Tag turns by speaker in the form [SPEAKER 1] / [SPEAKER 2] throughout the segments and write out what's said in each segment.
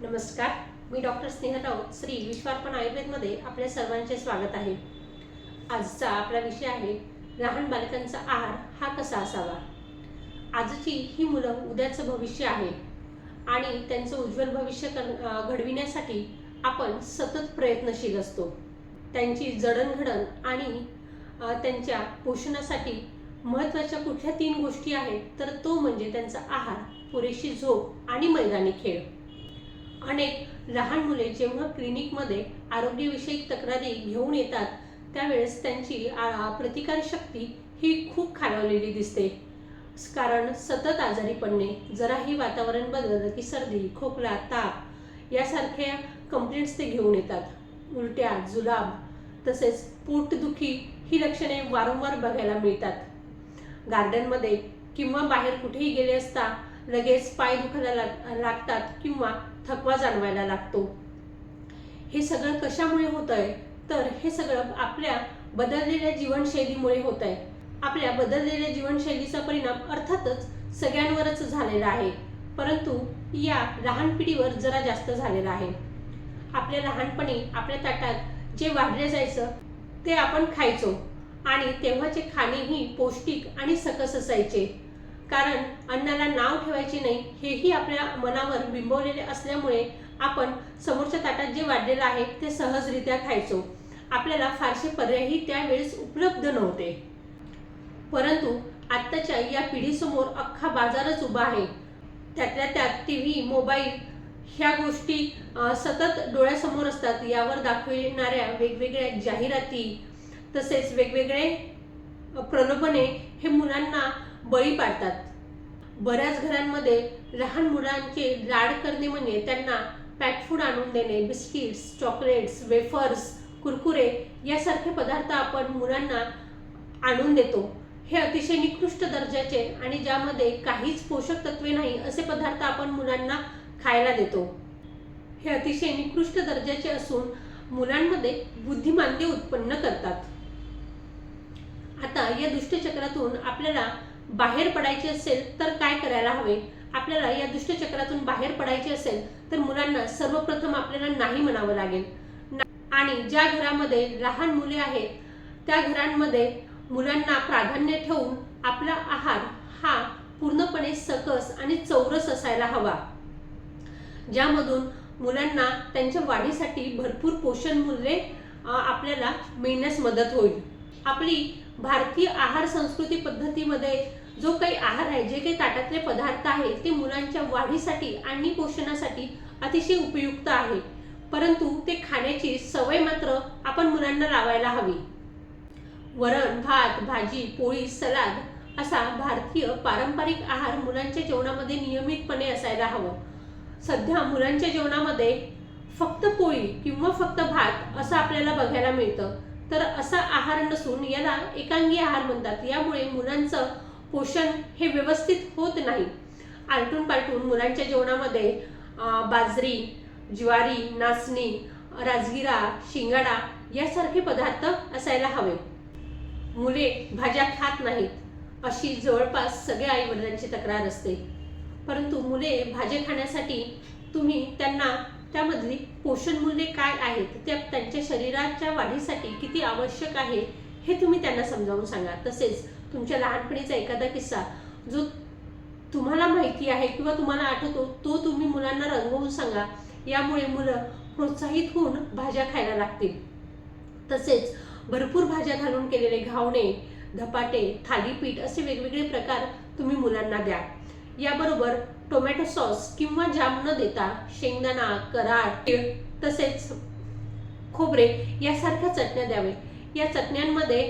[SPEAKER 1] नमस्कार मी डॉक्टर स्नेहा राऊत श्री विश्वार्पण आयुर्वेदमध्ये आपल्या सर्वांचे स्वागत आहे. आजचा आपला विषय आहे लहान बालकांचा आहार हा कसा असावा? आजची ही मुलं उद्याचं भविष्य आहे आणि त्यांचं उज्ज्वल भविष्य कर घडविण्यासाठी आपण सतत प्रयत्नशील असतो. त्यांची जडणघडण आणि त्यांच्या पोषणासाठी महत्त्वाच्या कुठल्या तीन गोष्टी आहेत तर तो म्हणजे त्यांचा आहार पुरेशी झोप आणि मैदानी खेळ. अनेक लहान मुले जेव्हा क्लिनिकमध्ये आरोग्यविषयक तक्रारी घेऊन येतात त्यावेळेस त्यांची प्रतिकारशक्ती ही खूप खालावलेली दिसते. कारण सतत आजारी पडणे जराही वातावरण बदललं की सर्दी खोकला ताप यासारख्या कंप्लेंट्स ते घेऊन येतात. उलट्या जुलाब तसेच पोटदुखी ही लक्षणे वारंवार बघायला मिळतात. गार्डनमध्ये किंवा बाहेर कुठेही गेले असता लगेच पाय दुखायला लाग- लागतात किंवा थकवा जाणवायला लागतो. हे सगळं कशामुळे होत आहे तर हे सगळं आपल्या बदललेल्या जीवनशैलीमुळे होत आहे आपल्या बदललेल्या जीवनशैलीचा परिणाम अर्थातच सगळ्यांवरच झालेला आहे. परंतु या लहान पिढीवर जरा जास्त झालेला आहे. आपल्या लहानपणी आपल्या ताटात जे वाढले जायचं ते आपण खायचो. आणि तेव्हाचे खाणेही पौष्टिक आणि सकस असायचे. कारण अन्नाला नाव ठेवायचे नाही हेही आपल्या मनावर बिंबवलेले असल्यामुळे आपण समोरच्या ताटात जे वाढलेलं आहे ते सहजरित्या खायचो. आपल्याला फारसे पर्यायही त्यावेळेस उपलब्ध नव्हते. परंतु आत्ताच्या या पिढीसमोर अख्खा बाजारच उभा आहे. त्यातल्या त्यात टी व्ही मोबाईल ह्या गोष्टी सतत डोळ्यासमोर असतात. यावर दाखविणाऱ्या वेगवेगळ्या जाहिराती तसेच वेगवेगळे प्रलोभने हे मुलांना बळी पाडतात. बऱ्याच घरांमध्ये लहान मुलांचे लाड करणे म्हणजे त्यांना पॅट फूड आणून देणे बिस्किट्स चॉकलेट्स वेफर्स कुरकुरे यासारखे पदार्थ आपण मुलांना आणून देतो. हे अतिशय निकृष्ट दर्जाचे आणि ज्यामध्ये काहीच पोषक तत्वे नाही असे पदार्थ आपण मुलांना खायला देतो. हे अतिशय निकृष्ट दर्जाचे असून मुलांमध्ये बुद्धिमानदे उत्पन्न करतात. आता या दुष्टचक्रातून आपल्याला बाहेर पडायचे असेल तर काय करायला हवे? आपल्याला या दुष्टचक्रातून बाहेर पडायचे असेल तर मुलांना सर्वप्रथम आपल्याला नाही म्हणावं लागेल. आणि ज्या घरामध्ये लहान मुले आहेत त्या घरांमध्ये मुलांना प्राधान्य ठेवून आपला आहार हा पूर्णपणे सकस आणि चौरस असायला हवा. ज्यामधून मुलांना त्यांच्या वाढीसाठी भरपूर पोषण मूल्ये आपल्याला मिळण्यास मदत होईल. आपली भारतीय आहार संस्कृती पद्धतीमध्ये जो काही आहार आहे जे काही ताटातले पदार्थ आहेत ते मुलांच्या वाढीसाठी आणि पोषणासाठी अतिशय उपयुक्त आहे. परंतु ते खाण्याची सवय मात्र आपण मुलांना लावायला हवी. वरण भात भाजी पोळी सलाद असा भारतीय पारंपरिक आहार मुलांच्या जेवणामध्ये नियमितपणे असायला हवं. सध्या मुलांच्या जेवणामध्ये फक्त पोळी किंवा फक्त भात असं आपल्याला बघायला मिळतं. तर असा आहार नसून याला एकांगी आहार म्हणतात. यामुळे मुलांचं पोषण हे व्यवस्थित होत नाही. आलटून पालटून मुलांच्या जेवणामध्ये बाजरी ज्वारी नाचणी राजगिरा शिंगाडा यासारखे पदार्थ असायला हवे. मुले भाज्या खात नाहीत अशी जवळपास सगळ्या आई वडिलांची तक्रार असते. परंतु मुले भाज्या खाण्यासाठी तुम्ही त्यांना त्यामधली पोषण मूल्ये काय आहेत त्या त्यांच्या शरीराच्या वाढीसाठी किती आवश्यक आहे हे तुम्ही त्यांना समजावून सांगा. तसेच तुमच्या लहानपणीचा एखादा किस्सा जो तुम्हाला माहिती आहे किंवा तुम्हाला आठवतो तो तुम्ही मुलांना रंगवून सांगा. यामुळे मुलं प्रोत्साहित होऊन भाज्या खायला लागतील. तसेच भरपूर भाज्या घालून केलेले घावणे धपाटे थालीपीठ असे वेगवेगळे प्रकार तुम्ही मुलांना द्या. याबरोबर टोमॅटो सॉस किंवा जाम न देता शेंगदाणा कराळ तीळ तसेच खोबरे यासारख्या चटण्या द्यावे. या चटण्यांमध्ये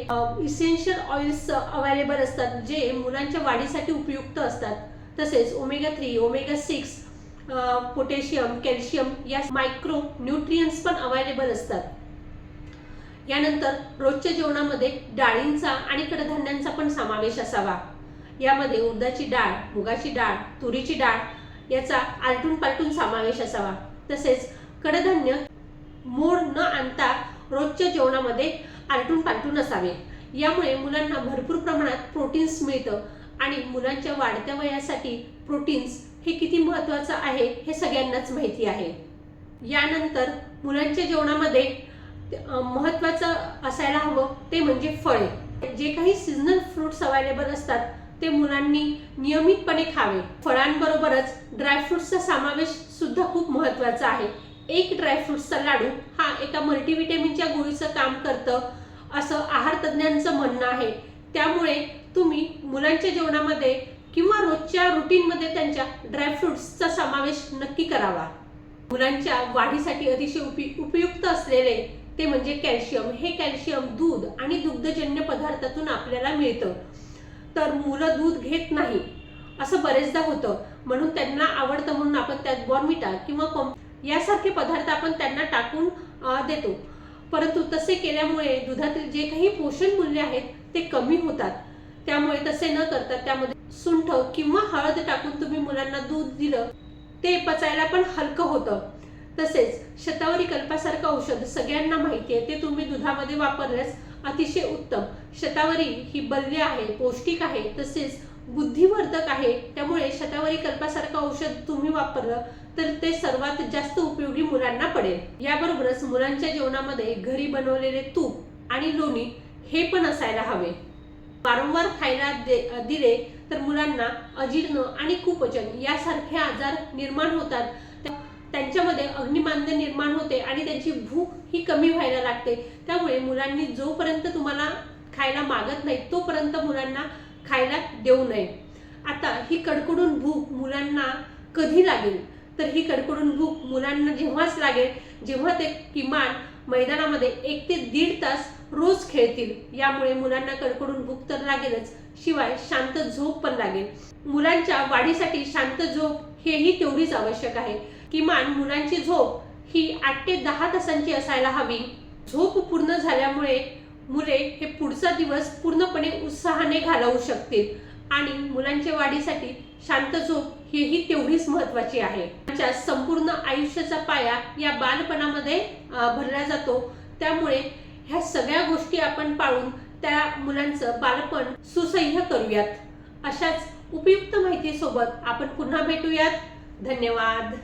[SPEAKER 1] इसेन्शियल ऑइल्स अवेलेबल असतात जे मुलांच्या वाढीसाठी उपयुक्त असतात. तसेच omega three omega six potassium calcium या मायक्रो न्यूट्रियन्स पण अवेलेबल असतात. यानंतर रोजच्या जेवणामध्ये डाळींचा आणि कडधान्यांचा पण समावेश असावा. यामध्ये उडदाची डाळ मुगाची डाळ तुरीची डाळ याचा आलटून पालटून समावेश असावा. तसेच कडधान्य मोड न आणता रोजच्या जेवणामध्ये आलटून पालटून असावे. यामुळे मुलांना भरपूर प्रमाणात प्रोटीन्स मिळतं आणि मुलांच्या वाढत्या वयासाठी प्रोटीन्स हे किती महत्त्वाचं आहे हे सगळ्यांनाच माहिती आहे. यानंतर मुलांच्या जेवणामध्ये महत्त्वाचं असायला हवं ते म्हणजे फळे. जे काही सीझनल फ्रुट्स अवेलेबल असतात ते मुलांनी नियमितपणे खावे. फळांबरोबरच ड्रायफ्रुट्सचा समावेश सुद्धा खूप महत्त्वाचा आहे. एक ड्रायफ्रुट्सचा लाडू हा एका मल्टीव्हिटॅमिनच्या गोळीचं काम करतं असं आहार तज्ज्ञांचं म्हणणं आहे. त्यामुळे तुम्ही मुलांच्या जेवणामध्ये किंवा रोजच्या रुटीनमध्ये त्यांच्या ड्रायफ्रुट्सचा समावेश नक्की करावा. मुलांच्या वाढीसाठी अतिशय उपि उपयुक्त असलेले ते म्हणजे कॅल्शियम. हे कॅल्शियम दूध आणि दुग्धजन्य पदार्थातून आपल्याला मिळतं. तर मुलं दूध घेत नाही. असं बरेचदा होतं. म्हणून त्यांना आवडतं म्हणून आपण त्यात बॉर्मिटा किंवा कॉम यासारखे पदार्थ आपण त्यांना टाकून देतो. परंतु तसे केल्यामुळे दुधातील जे काही पोषण मूल्य आहेत ते कमी होतात. त्यामुळे तसे न करता त्यामध्ये सुंठ किंवा हळद टाकून तुम्ही मुलांना दूध दिलं ते पचायला पण हलकं होतं. तसेच शतावरी कल्पासारखं औषध सगळ्यांना माहिती आहे. ते तुम्ही दुधामध्ये वापरल्यास अतिशय उत्तम. शतावरी ही बल्य आहे पौष्टिक आहे तसेच बुद्धिवर्धक आहे. त्यामुळे शतावरी कल्पासारखं औषध तुम्ही वापरलं तर ते सर्वात जास्त उपयोगी मुलांना पडेल. याबरोबरच मुलांच्या जेवणामध्ये घरी बनवलेले तूप आणि लोणी हे पण असायला हवे. वारंवार खायला दे- दिले तर मुलांना अजीर्ण आणि कुपचन यासारखे आजार निर्माण होतात. त्यांच्यामध्ये अग्निमान्य निर्माण होते आणि त्यांची भूक ही कमी व्हायला लागते. त्यामुळे मुलांनी जोपर्यंत तुम्हाला खायला मागत नाही तोपर्यंत मुलांना खायला देऊ नये. आता ही कडकडून भूक मुलांना कधी लागेल? तर ही कडकडून भूक मुलांना जेव्हाच लागेल जेव्हा ते किमान मैदानामध्ये एक ते दीड तास रोज खेळतील. यामुळे मुलांना कडकडून भूक तर लागेलच शिवाय शांत झोप पण लागेल. मुलांच्या वाढीसाठी शांत झोप हेही तेवढीच आवश्यक आहे. किमान मुलांची झोप ही आठ ते दहा तासांची असायला हवी. झोप पूर्ण झाल्यामुळे मुले हे पुढचा दिवस पूर्णपणे उत्साहाने घालवू शकतील. आणि मुलांच्या वाढीसाठी शांत झोप हेही तेवढीच महत्वाची आहे. त्यांच्या संपूर्ण आयुष्याचा पाया या बालपणामध्ये भरला जातो. त्यामुळे ह्या सगळ्या गोष्टी आपण पाळून त्या मुलांचं बालपण सुसह्य करूयात. अशाच उपयुक्त माहितीसोबत आपण पुन्हा भेटूयात. धन्यवाद.